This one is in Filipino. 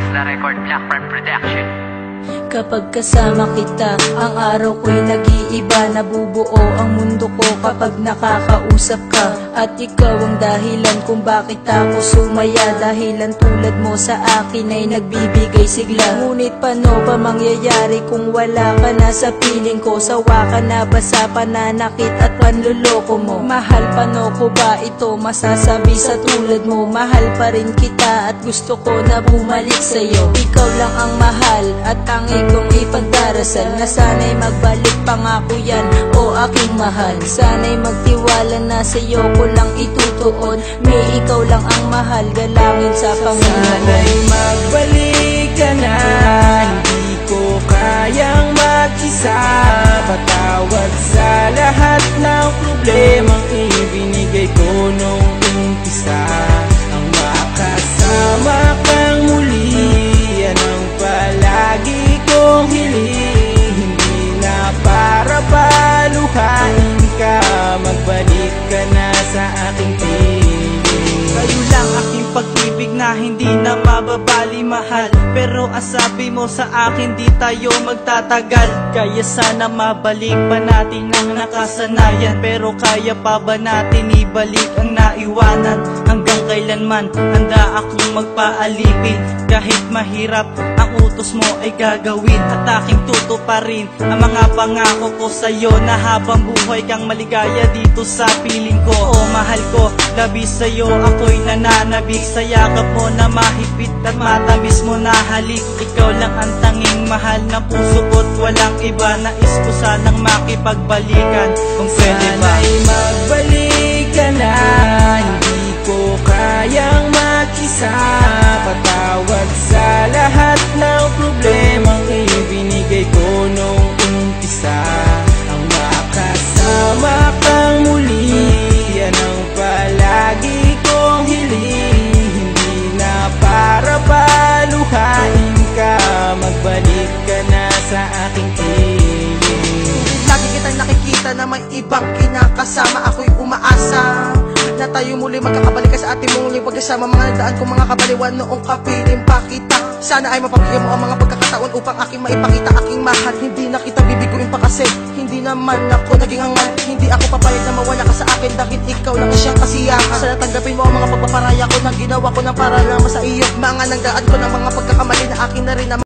That's the record, Black Brand Production. Kapag kasama kita Ang araw ko'y nag-iiba Nabubuo ang mundo ko kapag nakakausap ka. At ikaw ang dahilan kung bakit ako sumaya Dahilan tulad mo sa akin ay nagbibigay sigla. Ngunit paano ba mangyayari kung wala ka na sa piling ko? Sawa ka na ba sa pananakit at panluloko mo? Mahal paano ko ba ito masasabi? Sa tulad mo Mahal pa rin kita at gusto ko na bumalik sa'yo. Ikaw lang ang mahal at tangi kong ipagdarasal Na sana'y magbalik pangako yan o aking mahal. Sana'y magtiwala na sa'yo ko lang itutuon. May ikaw lang ang mahal galangin sa Panginoon. Sana'y magbalik ka na Hindi ko kayang mag-isa. Patawad sa lahat ng problemang ibinigay ko nung hindi na mababali mahal. Pero ang sabi mo sa akin di tayo magtatagal. Kaya sana mabalik pa natin ang nakasanayan. Pero kaya pa ba natin ibalik ang naiwanan? Hanggang kailanman handa akong magpaalipin. Kahit mahirap ang utos mo ay gagawin. At aking tutuparin ang mga pangako ko sa'yo Na habang buhay kang maligaya dito sa piling ko. O mahal ko, labis sa'yo ako'y nananabik. Sa yakap mo na mahigpit at matamis mo na halik. Ikaw lang ang tanging mahal ng puso ko't walang iba. Nais ko sanang makipagbalikan. Kung pwede ba? Sana'y magbalik ka na Hindi ko kayang mag-isa aking piling Lagi kitang nakikita na may ibang kinakasama. Ako'y umaasa na tayo muli magkakabalik ka sa ating muling pagkasama Mga nagdaan kong mga kabaliwan noong kapiling pa kita Sana ay mapabigyan mo ang mga pagkakataon upang aking maipakita. Aking mahal Hindi na kita bibiguin pa kasi. Hindi naman ako naging hangal Hindi ako papayag na mawala ka sa akin dahil ikaw lang siyang kasiyahan. Sana tanggapin mo ang mga pagpaparaya ko na ginawa ko ng para naman sa iyo Mga nagdaan ko ng mga pagkakamali na akin na rin